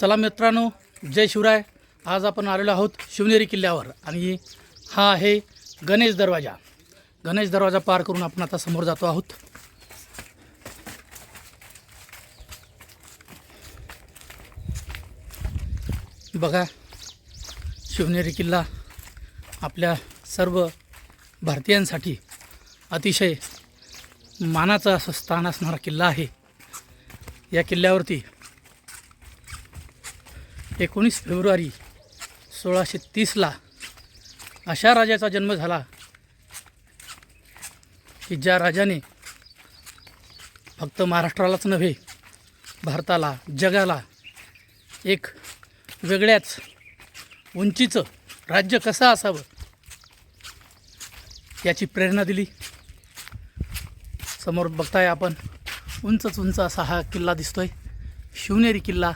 चला मित्रांनो जय शिवराय. आज आपण आलेलो आहोत शिवनेरी किल्ल्यावर. आणि हा आहे गणेश दरवाजा. गणेश दरवाजा पार करून आपण आता समोर जातो आहोत. बघा शिवनेरी किल्ला आपल्या सर्व भारतीयांसाठी अतिशय मानाचं असं स्थान असणारा किल्ला आहे. या किल्ल्यावरती एकोणीस फेब्रुवारी सोळाशे तीसला अशा राजाचा जन्म झाला की ज्या राजाने फक्त महाराष्ट्रालाच नव्हे भारताला जगाला एक वेगळ्याच उंचीचं राज्य कसं असावं याची प्रेरणा दिली. समोर बघताय आपण उंचच उंच असा हा किल्ला दिसतोय. शिवनेरी किल्ला.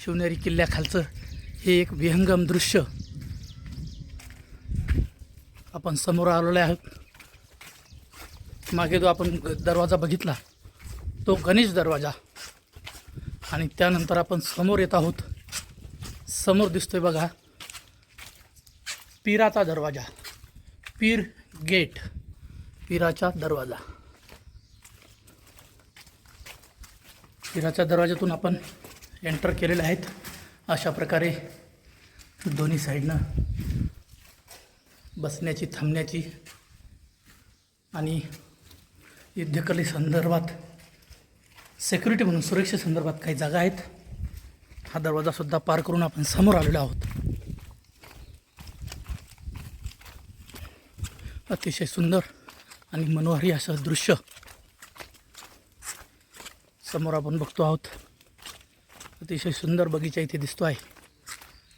शिवनेरी किल्ल्याखालचं हे एक विहंगम दृश्य आपण समोर आलेलो आहोत. मागे जो आपण ग- दरवाजा बघितला तो गणेश दरवाजा. आणि त्यानंतर आपण समोर येत आहोत. समोर दिसतोय बघा पीराचा दरवाजा. पीर गेट पीराचा दरवाजा. पीराच्या दरवाजातून आपण एंटर केलेले आहेत. अशा प्रकारे दोन्ही साईडनं बसण्याची थांबण्याची आणि युद्धकले संदर्भात सेक्युरिटी म्हणून सुरक्षेसंदर्भात काही जागा आहेत. हा दरवाजासुद्धा पार करून आपण समोर आलेलो आहोत. अतिशय सुंदर आणि मनोहारी असं दृश्य समोर आपण बघतो आहोत. अतिशय सुंदर बगीचा इथे दिसतो आहे.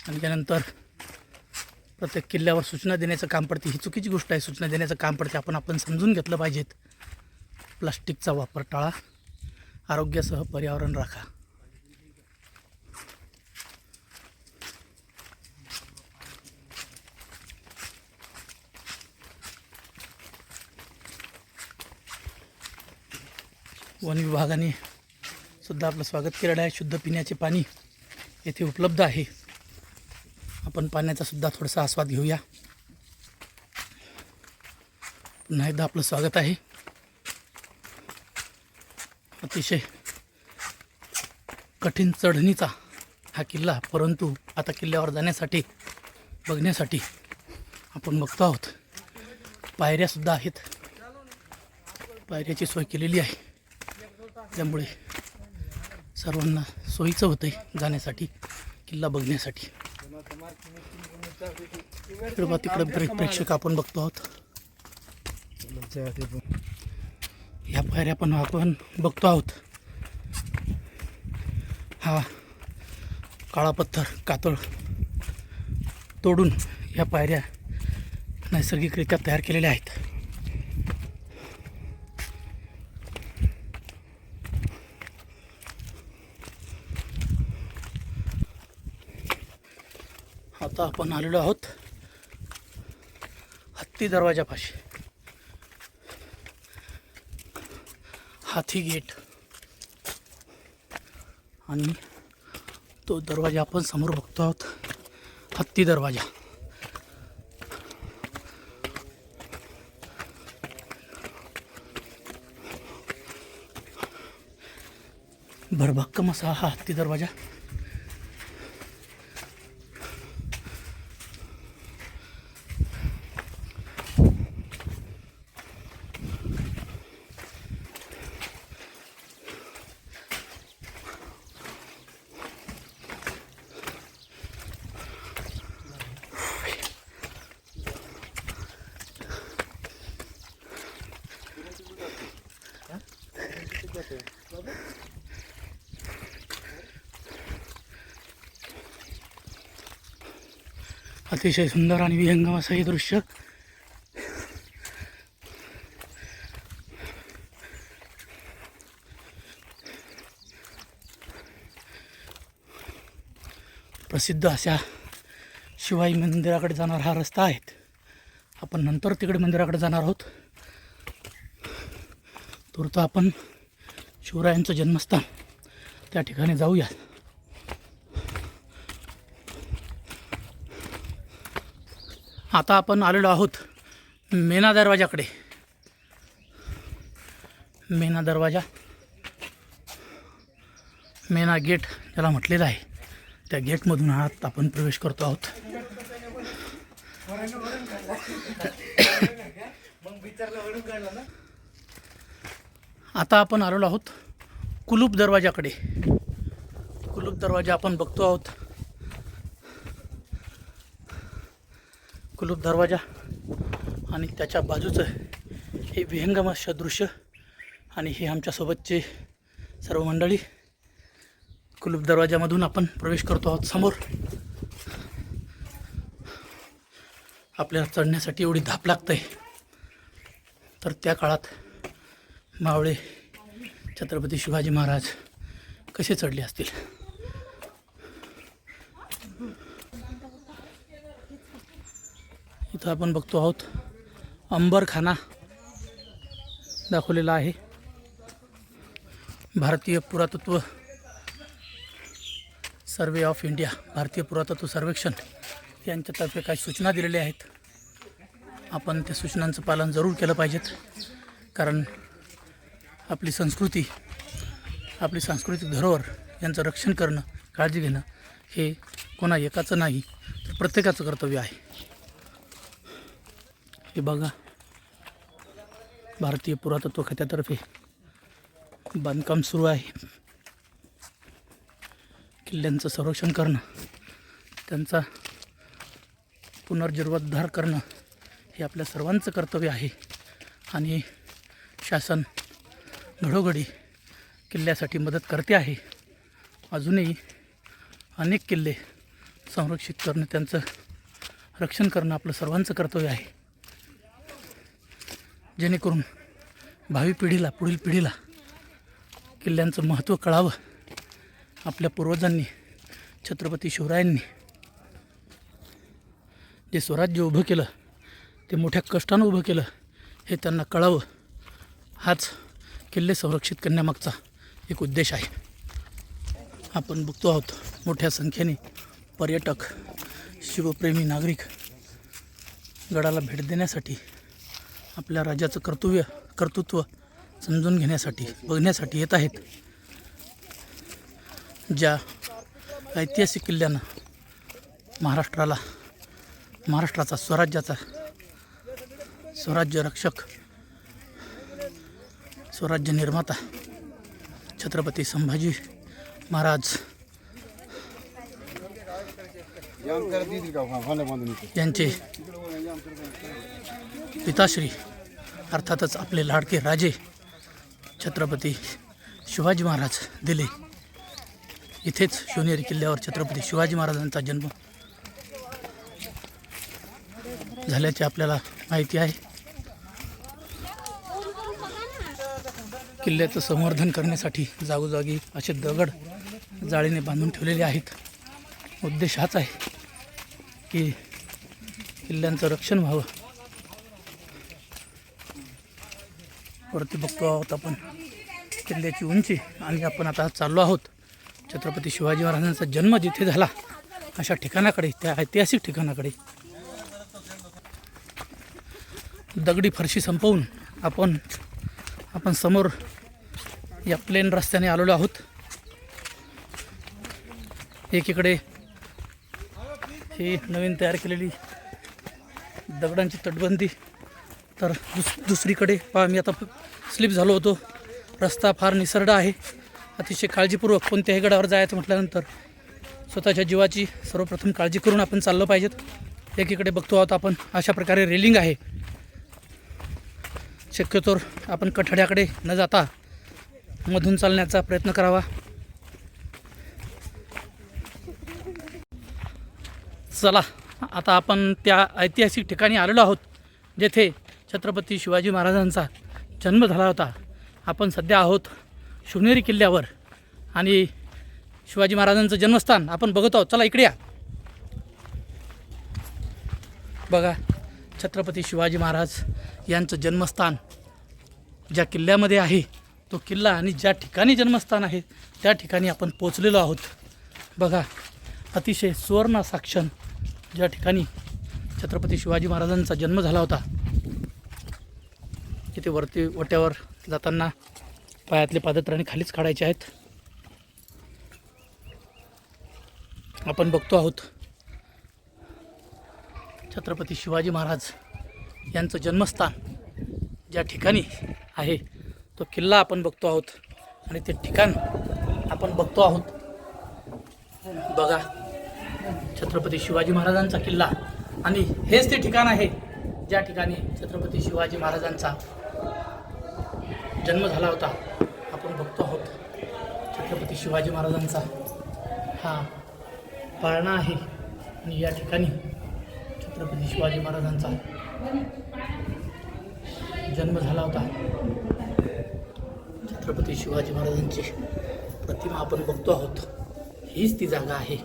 आणि त्यानंतर प्रत्येक किल्ल्यावर सूचना देण्याचं काम पडते. ही चुकीची गोष्ट आहे. सूचना देण्याचं काम पडते. आपण आपण समजून घेतलं पाहिजेत. प्लास्टिकचा वापर टाळा. आरोग्यासह पर्यावरण राखा. वन विभागाने सुद्धा आपलं स्वागत केलेलं आहे. शुद्ध पिण्याचे पाणी येथे उपलब्ध आहे. आपण पाण्याचा सुद्धा थोडासा आस्वाद घेऊया. पुन्हा एकदा आपलं स्वागत आहे. अतिशय कठीण चढणीचा हा किल्ला परंतु आता किल्ल्यावर जाण्यासाठी बघण्यासाठी आपण बघतो आहोत. पायऱ्यासुद्धा आहेत. पायऱ्याची सोय केलेली आहे. त्यामुळे सर्वांना सोयीचं होतं आहे जाण्यासाठी किल्ला बघण्यासाठी. तिकडं प्रेक्षक आपण बघतो आहोत. ह्या पायऱ्या पण आपण बघतो आहोत. हा काळा पत्थर कातळ तोडून या पायऱ्या नैसर्गिकरित्या तयार केलेल्या आहेत. आता आपण आलेलो आहोत हत्ती दरवाजापाशी. हाथी गेट. आणि तो दरवाजा आपण समोर बघतो आहोत. हत्ती दरवाजा. भरभक्कम असा हा हत्ती दरवाजा. अतिशय सुंदर आणि विहंगम असं हे दृश्य. प्रसिद्ध अशा शिवाई मंदिराकडे जाणारा हा रस्ता आहेत आपण नंतर तिकडे मंदिराकडे जाणार आहोत. तूर्त आपण शिवरायांचं जन्मस्थान. त्या ठिकाणी जाऊया. आता आपण आलेलो आहोत मेना दरवाजाकडे. मेना दरवाजा. मेना गेट ज्याला म्हटलेलं आहे. त्या गेटमधून आत आपण प्रवेश करतो आहोत. मग आता आपण आलेलो आहोत कुलूप दरवाजाकडे. कुलूप दरवाजा आपण बघतो आहोत. कुलूप दरवाजा आणि त्याच्या बाजूचं हे विहंगमाशा दृश्य आणि हे आमच्यासोबतचे सर्व मंडळी कुलूप दरवाजामधून आपण प्रवेश करतो आहोत समोर. आपल्याला चढण्यासाठी एवढी धाप लागते तर त्या काळात मावळे छत्रपती शिवाजी महाराज कसे चढले असतील? इथं आपण बघतो आहोत अंबरखाना दाखवलेला आहे. भारतीय पुरातत्व सर्वे ऑफ इंडिया भारतीय पुरातत्व सर्वेक्षण यांच्यातर्फे काही सूचना दिलेल्या आहेत. आपण त्या सूचनांचं पालन जरूर केलं पाहिजेत कारण आपली संस्कृती आपली सांस्कृतिक धरोहर यांचं रक्षण करणं काळजी घेणं हे कोणा एकाचं नाही तर प्रत्येकाचं कर्तव्य आहे. हे बघा भारतीय पुरातत्व खात्यातर्फे बांधकाम सुरू आहे. किल्ल्यांचं संरक्षण करणं त्यांचा पुनर्जीर्वोद्धार करणं हे आपल्या सर्वांचं कर्तव्य आहे. आणि शासन घडोघडी किल्ल्यासाठी मदत करते आहे. अजूनही अनेक किल्ले संरक्षित करणं त्यांचं रक्षण करणं आपलं सर्वांचं कर्तव्य आहे. जेणेकरून भावी पिढीला पुढील पिढीला किल्ल्यांचं महत्त्व कळावं. आपल्या पूर्वजांनी छत्रपती शिवरायांनी जे स्वराज्य उभं केलं ते मोठ्या कष्टानं उभं केलं हे त्यांना कळावं. हाच किल्ले संरक्षित करण्यामागचा एक उद्देश आहे. आपण बघतो आहोत मोठ्या संख्येने पर्यटक शिवप्रेमी नागरिक गडाला भेट देण्यासाठी आपल्या राज्याचं कर्तव्य कर्तृत्व समजून घेण्यासाठी बघण्यासाठी येत आहेत. ज्या ऐतिहासिक किल्ल्यानं महाराष्ट्राला महाराष्ट्राचा स्वराज्याचा स्वराज्य रक्षक स्वराज्य निर्माता छत्रपती संभाजी महाराज. यांचे पिताश्री अर्थातच आपले लाडके राजे छत्रपती शिवाजी महाराज दिले. इथेच शिवनेरी किल्ल्यावर छत्रपती शिवाजी महाराजांचा जन्म झाल्याचे आपल्याला माहिती आहे. किल्ल्याचं संवर्धन करण्यासाठी जागोजागी असे दगड जाळीने बांधून ठेवलेले आहेत. उद्देश हाच आहे की किल्ल्यांचं रक्षण व्हावं. वरती बघतो आहोत आपण किल्ल्याची उंची आणि आपण आता चाललो आहोत. छत्रपती शिवाजी महाराजांचा जन्म जिथे झाला अशा ठिकाणाकडे त्या ऐतिहासिक ठिकाणाकडे. दगडी फरशी संपवून आपण आपण समोर या प्लेन रस्त्याने आलेलो आहोत. एकीकडे ही नवीन तयार केलेली दगडांची तटबंदी. तर दुस दुसरीकडे पहा मी आता स्लिप झालो होतो. रस्ता फार निसरडा आहे. अतिशय काळजीपूर्वक कोणत्याही गडावर जायचं म्हटल्यानंतर स्वतःच्या जीवाची सर्वप्रथम काळजी करून आपण चाललं पाहिजेत. एकीकडे बघतो आहोत आपण अशा प्रकारे रेलिंग आहे. शक्यतोवर आपण कठड्याकडे न जाता मधून चालण्याचा प्रयत्न करावा. चला आता आपण त्या ऐतिहासिक ठिकाणी आलेलो आहोत जेथे छत्रपती शिवाजी महाराजांचा जन्म झाला होता. आपण सध्या आहोत शिवनेरी किल्ल्यावर आणि शिवाजी महाराजांचं जन्मस्थान आपण बघत आहोत. चला इकडे या. बघा छत्रपती शिवाजी महाराज यांचं जन्मस्थान ज्या किल्ल्यामध्ये आहे तो किल्ला आणि ज्या ठिकाणी जन्मस्थान आहे त्या ठिकाणी आपण पोचलेलो आहोत. बघा अतिशय सुवर्ण साक्षण ज्या ठिकाणी छत्रपती शिवाजी महाराजांचा जन्म झाला होता. तिथे वरती वट्यावर जाताना पायातले पादत्राणे खालीच काढायचे आहेत. आपण बघतो आहोत छत्रपती शिवाजी महाराज यांचं जन्मस्थान ज्या ठिकाणी आहे तो किल्ला आपण बघतो आहोत आणि ते ठिकाण आपण बघतो आहोत. बघा छत्रपती शिवाजी महाराजांचा किल्ला. आणि हेच ते ठिकाण आहे ज्या ठिकाणी छत्रपती शिवाजी महाराजांचा जन्म झाला होता. आपण बघतो आहोत छत्रपती शिवाजी महाराजांचा हा पाळणा आहे. आणि या ठिकाणी छत्रपती शिवाजी महाराजांचा जन्म झाला होता. छत्रपती शिवाजी महाराजांची प्रतिमा आपण बघतो आहोत. हीच ती जागा आहे.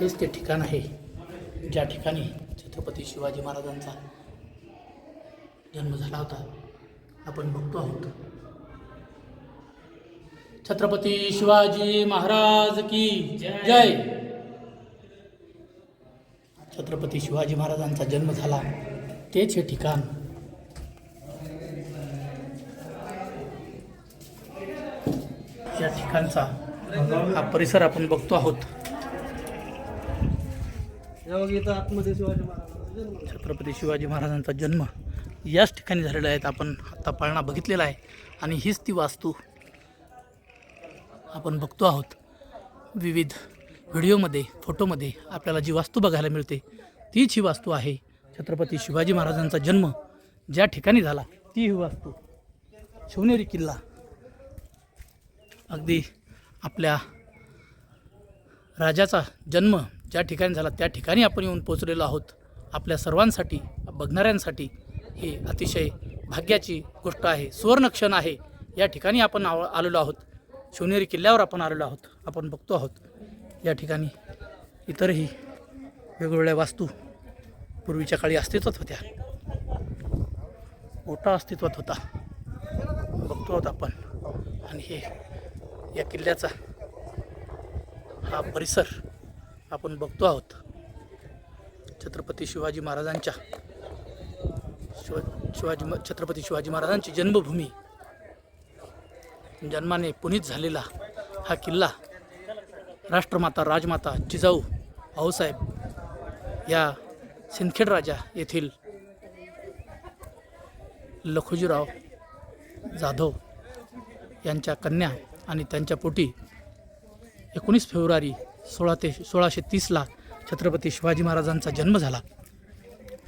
हेच ते ठिकाण आहे. ज्या ठिकाणी छत्रपती शिवाजी महाराजांचा जन्म झाला होता. आपण बघतो आहोत. छत्रपती शिवाजी महाराज की जय. छत्रपती शिवाजी महाराजांचा जन्म झाला. तेच हे ठिकाण या ठिकाणचा हा परिसर आपण बघतो आहोत. आतमध्ये छत्रपती शिवाजी महाराजांचा जन्म याच ठिकाणी झालेला आहे आपण आता पाळणा बघितलेला आहे. आणि हीच ती वास्तू आपण बघतो आहोत. विविध व्हिडिओमध्ये फोटोमध्ये आपल्याला जी वास्तू बघायला मिळते तीच ही वास्तू आहे. छत्रपती शिवाजी महाराजांचा जन्म ज्या ठिकाणी झाला ती ही वास्तू. शिवनेरी किल्ला. अगदी आपल्या राजाचा जन्म ज्या ठिकाणी झाला त्या ठिकाणी आपण येऊन पोचलेलो आहोत. आपल्या सर्वांसाठी बघणाऱ्यांसाठी ही अतिशय भाग्याची गोष्ट आहे. सुवर्णक्षण आहे. या ठिकाणी आपण आव आलेलो आहोत. शिवनेरी किल्ल्यावर आपण आलेलो आहोत. आपण बघतो आहोत. या ठिकाणी इतरही वेगवेगळ्या वास्तू पूर्वीच्या काळी अस्तित्वात होत्या. मोठा अस्तित्वात होता. बघतो आहोत आपण. आणि हे या किल्ल्याचा हा परिसर आपण बघतो आहोत. छत्रपती शिवाजी महाराजांच्या शिव शिवाजी छत्रपती शिवाजी महाराजांची जन्मभूमी जन्माने पुनीत झालेला हा किल्ला राष्ट्रमाता राजमाता जिजाऊ भाऊसाहेब या सिंदखेड राजा येथील लखुजीराव जाधव यांच्या कन्या आणि त्यांच्या पोटी एकोणीस फेब्रुवारी सोळा ते सोळाशे तीसला छत्रपती शिवाजी महाराजांचा जन्म झाला.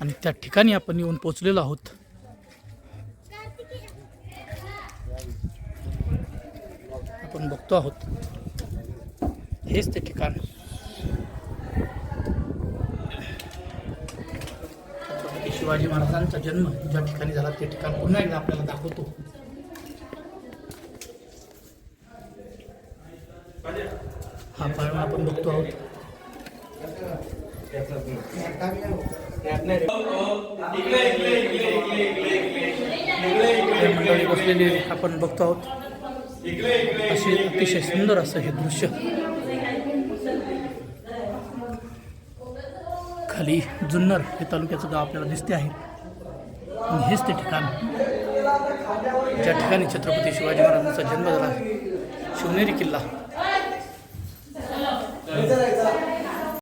आणि त्या ठिकाणी आपण येऊन पोचलेलो आहोत. आपण बघतो आहोत. हेच ते ठिकाण. शिवाजी महाराजांचा जन्म ज्या ठिकाणी झाला ते ठिकाण पुन्हा एकदा आपल्याला दाखवतो हा बघतो आहोत बसलेली आपण बघतो आहोत. असे अतिशय सुंदर असं हे दृश्य. खाली जुन्नर हे तालुक्याचं गाव आपल्याला दिसते आहे. आणि हेच ते ठिकाण. ज्या ठिकाणी छत्रपती शिवाजी महाराजांचा जन्म झाला. शिवनेरी किल्ला.